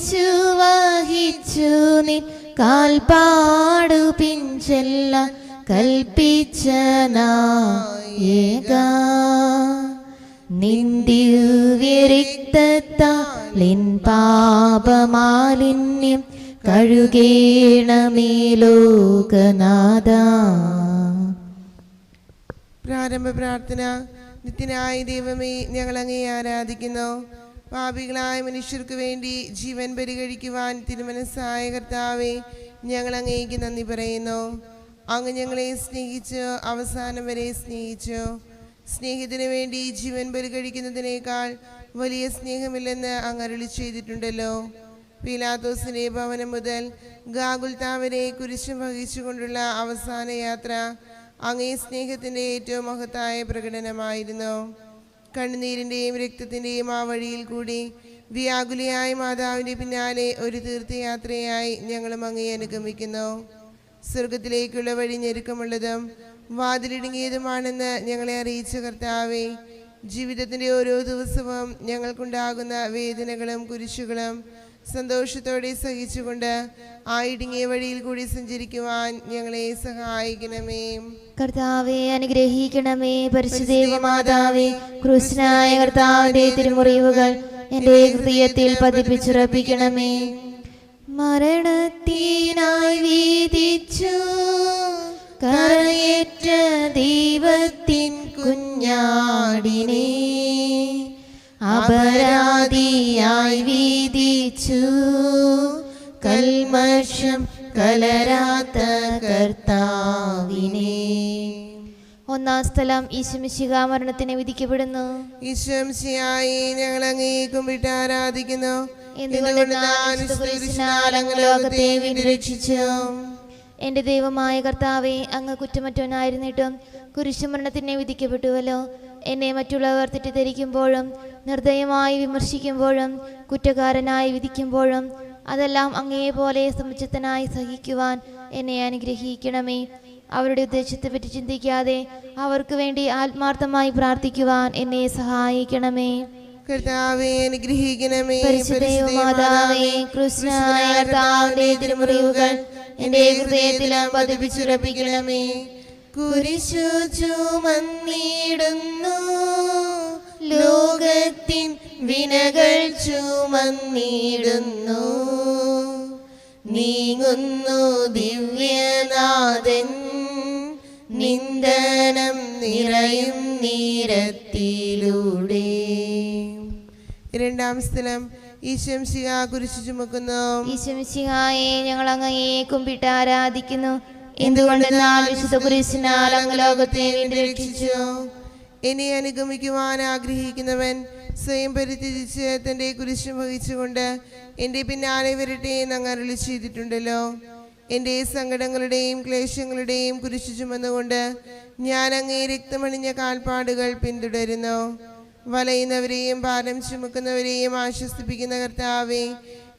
കുരിശു വഹിച്ചു നിൻ കാൽപാടു പിഞ്ചെല്ല കൽപ്പിച്ച നായക. നിന്ദിവ്യരിക്തത്താലിൻ പാപമാലിന്യം കഴുകേണമേ ലോകനാഥ പ്രാരംഭ പ്രാർത്ഥന നിത്യനായ ദൈവമേ ഞങ്ങൾ അങ്ങേ ആരാധിക്കുന്നു. പാപികളായ മനുഷ്യർക്ക് വേണ്ടി ജീവൻ പരിഗണിക്കുവാൻ തിരുമനസ്സായ കർത്താവെ ഞങ്ങൾ അങ്ങേക്ക് നന്ദി പറയുന്നു. അങ്ങ് ഞങ്ങളെ സ്നേഹിച്ച് അവസാനം വരെ സ്നേഹിച്ചു. സ്നേഹത്തിന് വേണ്ടി ജീവൻ പരിഗണിക്കുന്നതിനേക്കാൾ വലിയ സ്നേഹമില്ലെന്ന് അങ്ങ് അരുളി ചെയ്തിട്ടുണ്ടല്ലോ. പീലാത്തോസിന്റെ ഭവനം മുതൽ ഗാഗുൽത്താ വരെ കുരിശും വഹിച്ചുകൊണ്ടുള്ള അവസാന യാത്ര അങ്ങേ സ്നേഹത്തിന്റെ ഏറ്റവും മഹത്തായ പ്രകടനമായിരുന്നു. കണ്ണുനീരിന്റെയും രക്തത്തിന്റെയും ആ വഴിയിൽ കൂടി വ്യാകുലിയായ മാതാവിന്റെ പിന്നാലെ ഒരു തീർത്ഥയാത്രയായി ഞങ്ങളും അങ്ങേ അനുഗമിക്കുന്നു. സ്വർഗത്തിലേക്കുള്ള വഴി ഞെരുക്കമുള്ളതും വാതിലിടുങ്ങിയതുമാണെന്ന് ഞങ്ങളെ അറിയിച്ച കർത്താവെ ജീവിതത്തിന്റെ ഓരോ ദിവസവും ഞങ്ങൾക്കുണ്ടാകുന്ന വേദനകളും കുരിശുകളും സന്തോഷത്തോടെ സഹിച്ചുകൊണ്ട് ആ ഇടുങ്ങിയ വഴിയിൽ കൂടി സഞ്ചരിക്കുവാൻ ഞങ്ങളെ സഹായിക്കണമേ. കർത്താവെ അനുഗ്രഹിക്കണമേ. പരിശുദ്ധ മാതാവേ കൃഷ്ണനായ കർത്താവിന്റെ തിരുമുറിവുകൾ എന്റെ ഹൃദയത്തിൽ പതിപ്പിച്ചുറപ്പിക്കണമേ. മരണത്തിനായി വീതിച്ചു കറയേറ്റ ദൈവത്തിൻ കുഞ്ഞാടിനെ. അപരാധിയായി വീതിച്ചു. കൽമർഷം കലരാത്ത കർത്താവിനെ. ഒന്നാം സ്ഥലം ഈശുമിശിക മരണത്തിന് വിധിക്കപ്പെടുന്നു. ഈശംശിയായി ഞങ്ങൾ അങ്ങേക്കും വിട്ട് ആരാധിക്കുന്നു. എന്റെ ദൈവമായ കർത്താവെ അങ്ങ് കുറ്റമറ്റവനായിരുന്നിട്ടും കുരിശുമരണത്തിനെ വിധിക്കപ്പെട്ടുവല്ലോ. എന്നെ മറ്റുള്ളവർ തെറ്റിദ്ധരിക്കുമ്പോഴും നിർദ്ദയമായി വിമർശിക്കുമ്പോഴും കുറ്റക്കാരനായി വിധിക്കുമ്പോഴും അതെല്ലാം അങ്ങേപോലെ സമുചിതനായി സഹിക്കുവാൻ എന്നെ അനുഗ്രഹിക്കണമേ. അവരുടെ ഉദ്ദേശത്തെപ്പറ്റി ചിന്തിക്കാതെ അവർക്ക് വേണ്ടി ആത്മാർത്ഥമായി പ്രാർത്ഥിക്കുവാൻ എന്നെ സഹായിക്കണമേ. കർത്താവെ അനുഗ്രഹിക്കണമേ. കർത്താവിന്റെ തിരുമുറിവുകൾ എന്റെ ഹൃദയത്തിലും പതിപ്പിച്ചുറപ്പിക്കണമേ. കുരിശു ചുമന്നിടുന്നു ലോകത്തിൻ വിനകൾ ചുമന്നിടുന്നു. നീങ്ങുന്നു ദിവ്യനാഥൻ. നിന്ദനം നിറയും നീരത്തിലൂടെ. രണ്ടാം സ്ഥലം. ഈശംശിക കുരിശു ചുമക്കുന്നു. ഈശംശിഹായെ ഞങ്ങൾ അങ്ങയെ കുമ്പിട്ട് ആരാധിക്കുന്നു. എന്തുകൊണ്ടെന്നാൽ വിശുദ്ധ കുരിശിനാൽ അങ്ങ് രക്ഷിച്ചു. എന്നെ അനുഗമിക്കുവാൻ ആഗ്രഹിക്കുന്നവൻ സ്വയം പരിത്യജിച്ച് തന്റെ കുരിശ് വഹിച്ചുകൊണ്ട് എന്റെ പിന്നാലെ വരട്ടെ എന്ന് അങ്ങ് അരുളി ചെയ്തിട്ടുണ്ടല്ലോ. എന്റെ സങ്കടങ്ങളുടെയും ക്ലേശങ്ങളുടെയും കുരിശു ചുമന്നുകൊണ്ട് ഞാൻ അങ്ങേ രക്തമണിഞ്ഞ കാൽപ്പാടുകൾ പിന്തുടരുന്നു. വലയുന്നവരെയും ഭാരം ചുമക്കുന്നവരെയും ആശ്വസിപ്പിക്കുന്ന കർത്താവെ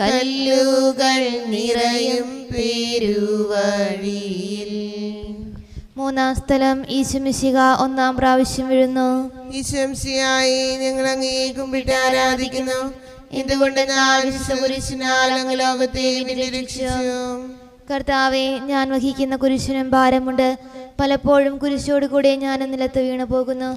കല്ലുകൾ നിറയും പേരുവഴിയിൽ. മൂന്നാം സ്ഥലം ഈശുമിശിക ഒന്നാം പ്രാവശ്യം വീഴുന്നു. ഈശംശിയായി ഞങ്ങൾ അങ്ങേ കുമ്പിട്ട് ആരാധിക്കുന്നു. എന്തുകൊണ്ട് അങ്ങ് ലോകത്തെ കർത്താവെ ഞാൻ വഹിക്കുന്ന കുരിശിനും ഭാരമുണ്ട്. പലപ്പോഴും കുരിശോട് കൂടെ ഞാൻ നിലത്ത് വീണു പോകുന്നു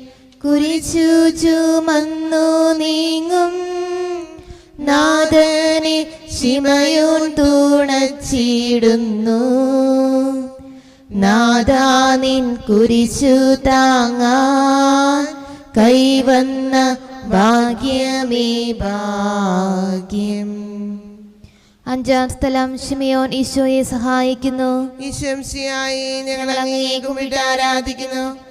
കുരിച്ചു ചുമന്നു നീങ്ങും. നാഥനെ ശിമയോൻ തുണച്ചിടുന്നു. നാദാ നിൻ കുരിശു താങ്ങാൻ കൈവന്ന ഭാഗ്യമേ ഭാഗ്യം. അഞ്ചാം സ്ഥലം ഷിമിയോൻ ഈശോയെ സഹായിക്കുന്നു. ഈശംസിയായി ഞങ്ങൾ അങ്ങേക്കും ആരാധിക്കുന്നു.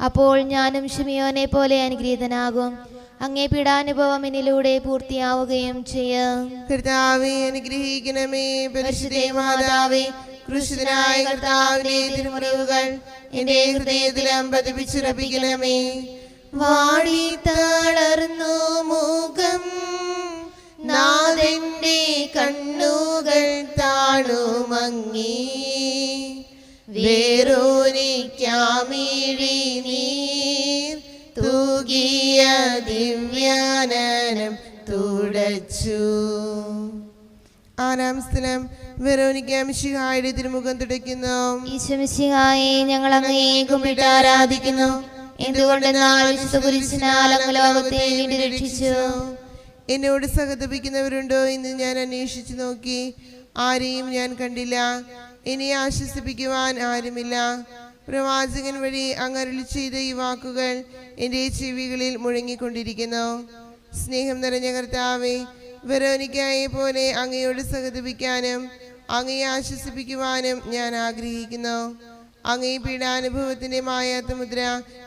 അപ്പോൾ ഞാനും ഷിമിയോനെ പോലെ അനുഗ്രഹീതനാകും. അങ്ങേ പീഡാനുഭവം എന്നിലൂടെ പൂർത്തിയാവുകയും ചെയ്യും. കർത്താവെ അനുഗ്രഹിക്കണമേ. പരിശുദ്ധേ മാതാവേ കൃഷിതനായ കർത്താവിന്റെ തിരുമുറിവുകൾ എന്റെ ഹൃദയത്തിലും പതിപ്പിച്ചുറപ്പിക്കണമേ. വാടി തളർന്നു മുഖം നാഥന്റെ കണ്ണുകൾ താണുമങ്ങി വേറോനിക്കാമിഴി ദിവ്യാനനം തുടച്ചു. ആറാം സ്ഥലം വെറോനിക്ക മിശിഹായുടെ തിരുമുഖം തുടയ്ക്കുന്നു. ഈശ്വമിശിഹായെ ഞങ്ങൾ അങ്ങയെ കുമ്പിട്ട് ആരാധിക്കുന്നു. എന്തുകൊണ്ടെന്നാൽ വിശുദ്ധ കുരിശിനാൽ അങ്ങ് ലോകത്തെ രക്ഷിച്ചു. എന്നോട് സഹതപിക്കുന്നവരുണ്ടോ എന്ന് ഞാൻ അന്വേഷിച്ചു നോക്കി. ആരെയും ഞാൻ കണ്ടില്ല. എന്നെ ആശ്വസിപ്പിക്കുവാൻ ആരുമില്ല. പ്രവാചകൻ വഴി അങ്ങരുളി ചെയ്ത ഈ വാക്കുകൾ എന്റെ ചെവികളിൽ മുഴങ്ങിക്കൊണ്ടിരിക്കുന്നു. സ്നേഹം നിറഞ്ഞ കർത്താവെ വെറോനിക്കായെ പോലെ അങ്ങയോട് സഹതപിക്കാനും അങ്ങയെ ആശ്വസിപ്പിക്കുവാനും ഞാൻ ആഗ്രഹിക്കുന്നു. അങ്ങേ പീഡാനുഭവത്തിന്റെ മായാത്ത മുദ്ര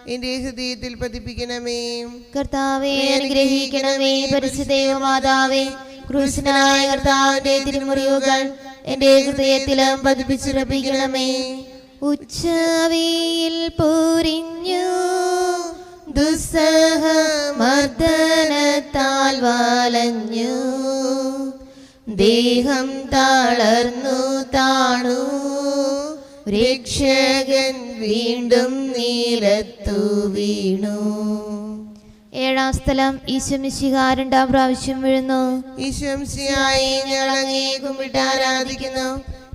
എന്റെ ഹൃദയത്തിൽ പതിപ്പിക്കണമേ. കർത്താവെ അനുഗ്രഹിക്കണമേ പരിശുദ്ധേവ മാതാവേ ക്രൂശനായ കർത്താവിന്റെ തിരുമുറിവുകൾ എന്റെ ഹൃദയത്തിലും പതിപ്പിച്ചുറപ്പിക്കണമേ. ഉച്ചവിയിൽ പൊരിഞ്ഞു. ദുസ്സഹ മർദ്ദനത്താൽ വാലഞ്ഞു. ദേഹം തളർന്നു താണു. രക്ഷകൻ വീണ്ടും നീലത്തു വീണു. ഏഴാം സ്ഥലം ഈശ്വമിശിക രണ്ടാം പ്രാവശ്യം വീഴുന്നു. ഈശ്വംശിയായി ഞങ്ങൾ അങ്ങേ കുമ്പിട്ട് ആരാധിക്കുന്നു.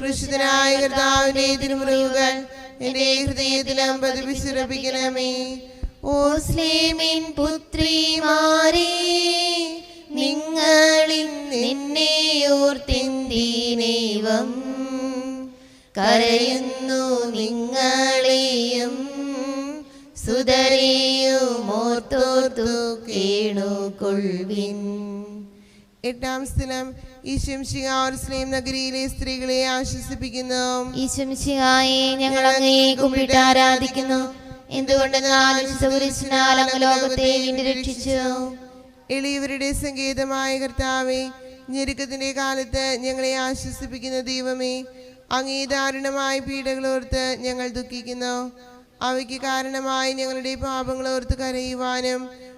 കൃഷിതനായ കർത്താവിനെ തിരുമുറിവുകൾ എന്റെ ഹൃദയത്തിലും പതിപ്പിച്ചുറപ്പിക്കണമേ ഓ സ്ലേമിൻ പുത്രിമാരെ നിങ്ങളിൽ നിന്നെയോർത്തെന്തീനേവം കരയുന്നു നിങ്ങളെയും സുതരെയും ഓർത്തോർത്തു കേണുകൊള്ളിൻ എട്ടാം സ്ഥലം ഈശംശികാർസ്ലേം നഗരിയിലെ സ്ത്രീകളെ ആശ്വസിപ്പിക്കുന്നു ഞങ്ങൾ അങ്ങയെ കുമ്പിട്ട് ആരാധിക്കുന്നു. അങ്ങ് ലോകത്തെ രക്ഷിച്ചു. എളിയവരുടെ സങ്കേതമായ കർത്താവെ ഞെരുക്കത്തിന്റെ കാലത്ത് ഞങ്ങളെ ആശ്വസിപ്പിക്കുന്ന ദൈവമേ അങ്ങേ ദാരുണമായ പീഡകളോർത്ത് ഞങ്ങൾ ദുഃഖിക്കുന്നു. അവയ്ക്ക് കാരണമായി ഞങ്ങളുടെ പാപങ്ങളോർത്ത് കരയുവാനും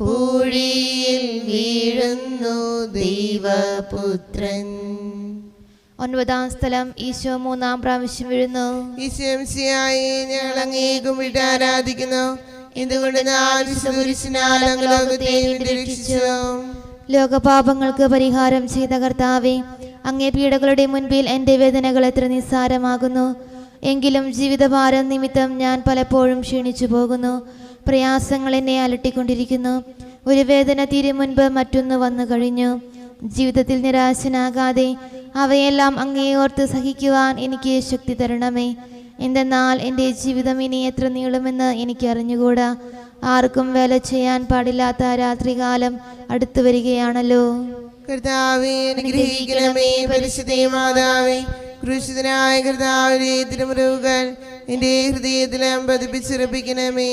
പൂഴിയിൽ വീഴുന്നു ദൈവപുത്രൻ. ഒൻപതാം സ്ഥലം ഈശോ മൂന്നാം പ്രാവശ്യം വീഴുന്നു. ഈശംശിയായി ഞങ്ങൾ അങ്ങേക്കും വിട്ട് ആരാധിക്കുന്നു. രക്ഷിച്ചു ലോകപാപങ്ങൾക്ക് പരിഹാരം ചെയ്ത കർത്താവെ അങ്ങേ പീഡകളുടെ മുൻപിൽ എന്റെ വേദനകൾ എത്ര നിസ്സാരമാകുന്നു. എങ്കിലും ജീവിതഭാരം നിമിത്തം ഞാൻ പലപ്പോഴും ക്ഷീണിച്ചു പോകുന്നു. പ്രയാസങ്ങൾ എന്നെ അലട്ടിക്കൊണ്ടിരിക്കുന്നു. ഒരു വേദന തീരെ മുൻപ് മറ്റൊന്ന് വന്നു കഴിഞ്ഞു. ജീവിതത്തിൽ നിരാശനാകാതെ അവയെല്ലാം അങ്ങേ ഓർത്ത് സഹിക്കുവാൻ എനിക്ക് ശക്തി തരണമേ. എന്തെന്നാൽ എന്റെ ജീവിതം ഇനി എത്ര നീളുമെന്ന് എനിക്ക് അറിഞ്ഞുകൂടാ. ആർക്കും വേല ചെയ്യാൻ പാടില്ലാത്ത രാത്രികാലം അടുത്തു വരികയാണല്ലോ. കർത്താവേ അനുഗ്രഹിക്കണമേ മാതാവേ. എന്റെ ഹൃദയത്തിലും പതിപ്പിച്ചുറപ്പിക്കണമേ.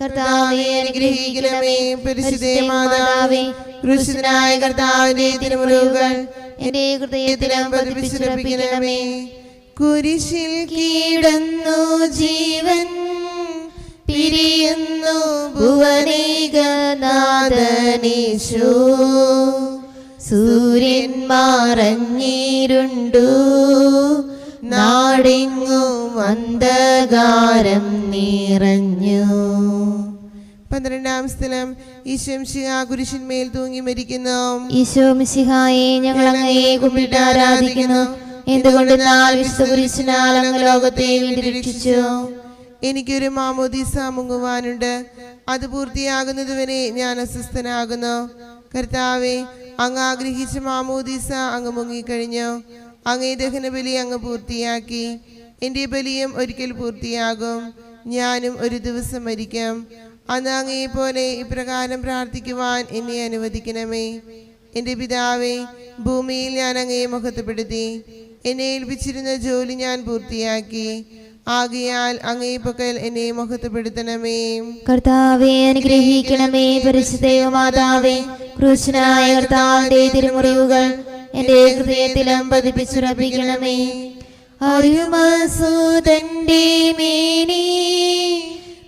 കർത്താവെ അനുഗ്രഹിക്കണമേ. കുരിശിൽ കീടന്നു ജീവൻ പിരിയുന്നു ഭുവനേകനാഥനീശോ. സൂര്യൻ മറഞ്ഞിരുണ്ടു നാടെങ്ങും അന്ധകാരം നിറഞ്ഞു. പന്ത്രണ്ടാം സ്ഥലം. ഈശംശിക കുരിശിന്മേൽ തൂങ്ങി മരിക്കുന്നു. ഈശോ മിശിഹായെ ഞങ്ങൾ അങ്ങയെ കുമ്പിട്ട് ആരാധിക്കുന്നു. എന്തുകൊണ്ടെന്നാൽ വിശുദ്ധ കുരിശിനാൽ അങ്ങ് ലോകത്തെ വേണ്ടി രക്ഷിച്ചു? എനിക്കൊരു മാമോദീസ മുങ്ങുവാനുണ്ട്. അത് പൂർത്തിയാകുന്നതുവരെ ഞാൻ അസ്വസ്ഥനാകുന്നു. കർത്താവെ അങ്ങ് ആഗ്രഹിച്ച മാമോദീസ അങ്ങ് മുങ്ങിക്കഴിഞ്ഞു. അങ്ങേ ദഹന ബലി അങ്ങ് പൂർത്തിയാക്കി. എന്റെ ബലിയും ഒരിക്കൽ പൂർത്തിയാകും. ഞാനും ഒരു ദിവസം മരിക്കാം. അന്ന് അങ്ങേ പോലെ ഇപ്രകാരം പ്രാർത്ഥിക്കുവാൻ എന്നെ അനുവദിക്കണമേ. എന്റെ പിതാവേ ഭൂമിയിൽ ഞാൻ അങ്ങയെ മഹത്വപ്പെടുത്തി എന്നെ ഏൽപ്പിച്ചിരുന്ന ജോലി ഞാൻ പൂർത്തിയാക്കി. ആകയാൽ അങ്ങേ പക്കൽ എന്നെ മഹത്വപ്പെടുത്തണമേ കർത്താവെ അനുഗ്രഹിക്കണമേ പരിശുദ്ധയോ മാതാവേ ക്രൂശനായ കർത്താവിന്റെ തിരുമുറിവുകൾ എന്റെ ഹൃദയത്തിലും പതിപ്പിച്ചുറപ്പിക്കണമേ. അരുമസൂതന്റെ മേനി.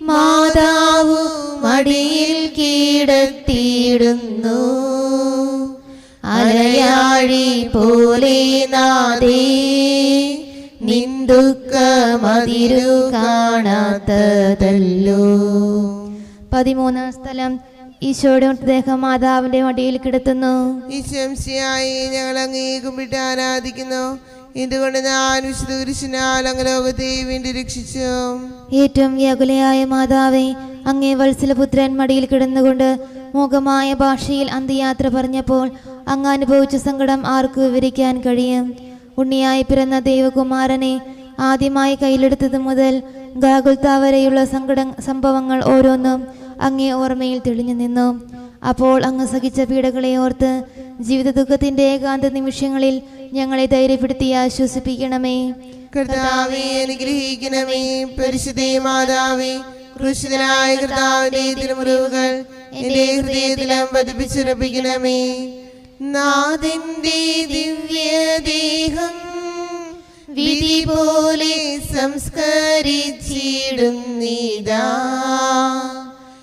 മാതാവു മടിയിൽ കീടത്തിയിടുന്നു. അലയാഴി പോലെ നാദേ നിന്ദുക്കമതിരു കാണാത്തതല്ലോ. പതിമൂന്നാം സ്ഥലം. ഈശോയുടെ മൃതദേഹം മാതാവിന്റെ മടിയിൽ കിടത്തുന്നു. ഈശ്വംശിയായി ഞങ്ങൾ അങ്ങേ കുമ്പിട്ട് ആരാധിക്കുന്നു. എന്തുകൊണ്ട് ഞാൻ വിശുദ്ധ കുരിശിനാൽ അങ്ങ് ലോകത്തെ വേണ്ടി രക്ഷിച്ചു? ഏറ്റവും വ്യാകുലയായ മാതാവേ അങ്ങേ വത്സലപുത്രൻ മടിയിൽ കിടന്നുകൊണ്ട് മൂകമായ ഭാഷയിൽ അന്ത്യയാത്ര പറഞ്ഞപ്പോൾ അങ്ങ് അനുഭവിച്ച സങ്കടം ആർക്ക് വിവരിക്കാൻ കഴിയും? ഉണ്ണിയായി പിറന്ന ദൈവകുമാരനെ ആദ്യമായി കയ്യിലെടുത്തത് മുതൽ ഗാകുൽത്ത വരെയുള്ള സങ്കട സംഭവങ്ങൾ ഓരോന്നും അങ്ങേ ഓർമ്മയിൽ തെളിഞ്ഞു നിന്നു. അപ്പോൾ അങ്ങ് സഹിച്ച പീഡകളെ ഓർത്ത് ജീവിത ദുഃഖത്തിന്റെ ഏകാന്ത നിമിഷങ്ങളിൽ ഞങ്ങളെ ധൈര്യപ്പെടുത്തി ആശ്വസിപ്പിക്കണമേ. കർത്താവെ അനുഗ്രഹിക്കണമേ. പരിശുദ്ധേ മാതാവേ കൃഷിതനായ കർത്താവിന്റെ തിരുമുറിവുകൾ എന്റെ ഹൃദയത്തിലും പതിപ്പിച്ചുറപ്പിക്കണമേ നാഥിന്റെ ദിവ്യദേഹം വിധി പോലെ സംസ്കരിച്ചിടുന്നിതാ.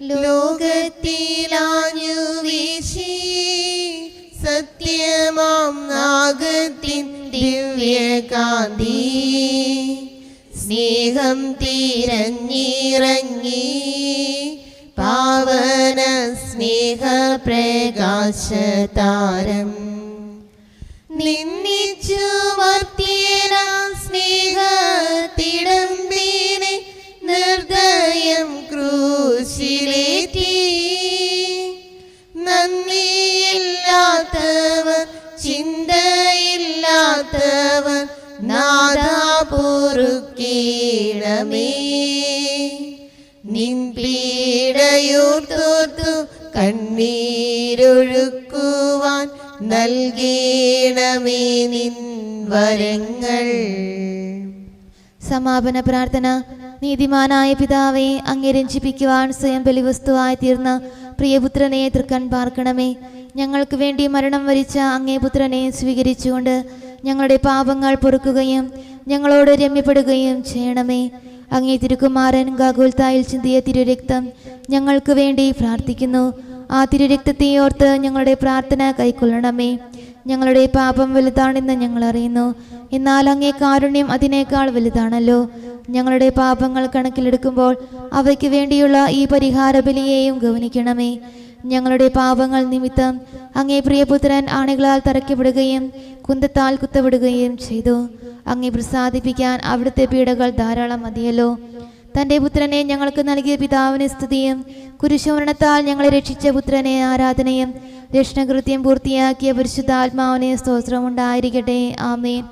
ലോകത്തിലാഞ്ഞു വീശി സത്യമാം നാഗത്തിൻ ദിവ്യകാന്തി. സ്നേഹം തിരഞ്ഞിറങ്ങി പാവന സ്നേഹ പ്രകാശതാരം നിന്നിച്ചു മർത്തിയന സ്നേഹത്തിടമ്പിനെ നിർദ്ദയം ക്രൂശിലേറ്റി. നന്ദിയില്ലാത്തവർ ചിന്തയില്ലാത്തവർ നാദാ പൊറുക്കീണമേ നിൻ പീഡയൂർത്തോർത്തു കണ്ണീരൊഴുക്കുവാൻ നൽകീണമേ നിൻ വരങ്ങൾ. സമാപന പ്രാർത്ഥന. നീതിമാനായ പിതാവേ അങ്ങേ രഞ്ജിപ്പിക്കുവാൻ സ്വയം ബലിവസ്തുവായി തീർന്ന പ്രിയപുത്രനെ തൃക്കൺ പാർക്കണമേ. ഞങ്ങൾക്ക് വേണ്ടി മരണം വരിച്ച അങ്ങേ പുത്രനെ സ്വീകരിച്ചുകൊണ്ട് ഞങ്ങളുടെ പാപങ്ങൾ പൊറുക്കുകയും ഞങ്ങളോട് രമ്യപ്പെടുകയും ചെയ്യണമേ. അങ്ങേ തിരുക്കുമാരൻ ഗാഗോൽത്തായിൽ ചിന്തിയ തിരുരക്തം ഞങ്ങൾക്ക് വേണ്ടി പ്രാർത്ഥിക്കുന്നു. ആ തിരുരക്തത്തെ ഓർത്ത് ഞങ്ങളുടെ പ്രാർത്ഥന കൈക്കൊള്ളണമേ. ഞങ്ങളുടെ പാപം വലുതാണെന്ന് ഞങ്ങൾ അറിയുന്നു. എന്നാൽ അങ്ങേ കാരുണ്യം അതിനേക്കാൾ വലുതാണല്ലോ. ഞങ്ങളുടെ പാപങ്ങൾ കണക്കിലെടുക്കുമ്പോൾ അവയ്ക്ക് വേണ്ടിയുള്ള ഈ പരിഹാര ബലിയെയും ഗവനിക്കണമേ. ഞങ്ങളുടെ പാപങ്ങൾ നിമിത്തം അങ്ങേ പ്രിയപുത്രൻ ആണികളാൽ തറയ്ക്കപ്പെടുകയും കുന്തത്താൽ കുത്തപ്പെടുകയും ചെയ്തു. അങ്ങേ പ്രസാദിപ്പിക്കാൻ അവിടുത്തെ പീഡകൾ ധാരാളം മതിയല്ലോ. തന്റെ പുത്രനെ ഞങ്ങൾക്ക് നൽകിയ പിതാവിന് സ്തുതിയും കുരിശുമരണത്താൽ ഞങ്ങളെ രക്ഷിച്ച പുത്രനെ ആരാധനയും രക്ഷണകൃത്യം പൂർത്തിയാക്കിയ പരിശുദ്ധാത്മാവിനെ സ്തോത്രമുണ്ടായിരിക്കട്ടെ. ആമേൻ.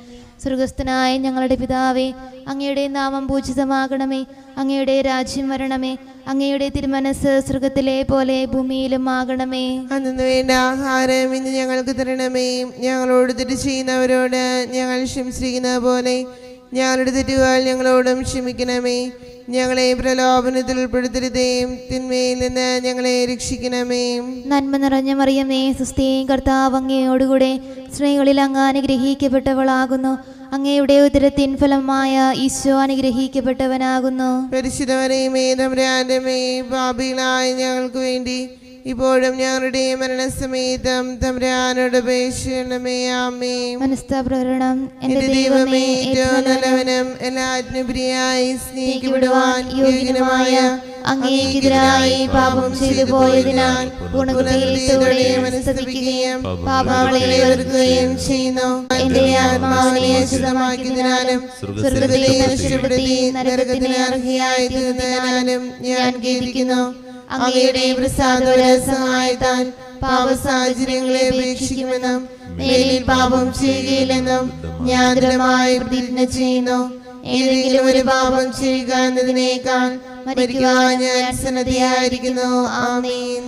സ്വർഗസ്ഥനായ ഞങ്ങളുടെ പിതാവേ അങ്ങയുടെ നാമം പൂജിതമാകണമേ. അങ്ങയുടെ രാജ്യം വരണമേ. അങ്ങയുടെ തിരുമനസ് സ്വർഗത്തിലെ പോലെ ഭൂമിയിലും ആകണമേ. അന്നു വേണ്ട ആഹാരം ഇന്ന് ഞങ്ങൾക്ക് തരണമേ. ഞങ്ങളോട് തിരിച്ചു ചെയ്യുന്നവരോട് ഞങ്ങൾ ശംസിക്കുന്ന പോലെ ഞങ്ങളുടെ തെറ്റുകാൽ ഞങ്ങളോടും ക്ഷമിക്കണമേ. ഞങ്ങളെ പ്രലോഭനത്തിൽ ഉൾപ്പെടുത്തരുതേയും തിന്മയിൽ നിന്ന് ഞങ്ങളെ രക്ഷിക്കണമേ. നന്മ നിറഞ്ഞ മറിയമേ സുസ്ഥിയും കർത്താവ് അങ്ങയോടുകൂടെ സ്ത്രീകളിൽ അങ്ങ് അനുഗ്രഹിക്കപ്പെട്ടവളാകുന്നു. അങ്ങയുടെ ഉദരത്തിൻ ഫലമായ ഈശോ അനുഗ്രഹിക്കപ്പെട്ടവനാകുന്നു. പരിശുദ്ധവരെയുമേ തമ്പുരാന്റെമേ പാപികളായ ഞങ്ങൾക്ക് വേണ്ടി ഇപ്പോഴും ഞങ്ങളുടെ മരണസമയത്തും തമ്പുരാനോട് അപേക്ഷിക്കണമേ ആമേ. മനസ്താപ്രകരണം എന്റെ ദൈവമേ ഏറ്റവും നല്ലവനും എല്ലാജ്ഞപ്രിയായി പ്രിയായി സ്നേഹിക്കപ്പെടുവാൻ യോഗ്യനുമായ അങ്ങേക്കെതിരായി പാപം ചെയ്തു പോയതിനാൽ ഗുണകൃത്യത്തോടെ മനസ്തപിക്കുകയും പാപങ്ങളെ വെറുക്കുകയും ചെയ്യുന്നു. എന്റെ ആത്മാവിനെ ശുദ്ധമാക്കിയതിനാലും സ്വർഗത്തിലെ രക്ഷപ്പെടുത്തി നരകത്തിന് അർഹയായി തീർന്നതിനാലും ഞാൻ ഖേദിക്കുന്നു. അങ്ങയുടെ പ്രസാദോര സഹായത്താൽ പാപ സാഹചര്യങ്ങളെ ഉപേക്ഷിക്കുമെന്നും മേലിൽ പാപം ചെയ്യുകയില്ലെന്നും ഞാൻ ദൃഢമായി പ്രതിജ്ഞ ചെയ്യുന്നു. ഏതെങ്കിലും ഒരു പാപം ചെയ്യുക എന്നതിനേക്കാൾ മരിക്കുവാൻ ഞാൻ സന്നദ്ധയായിരിക്കുന്നു. ആമീൻ.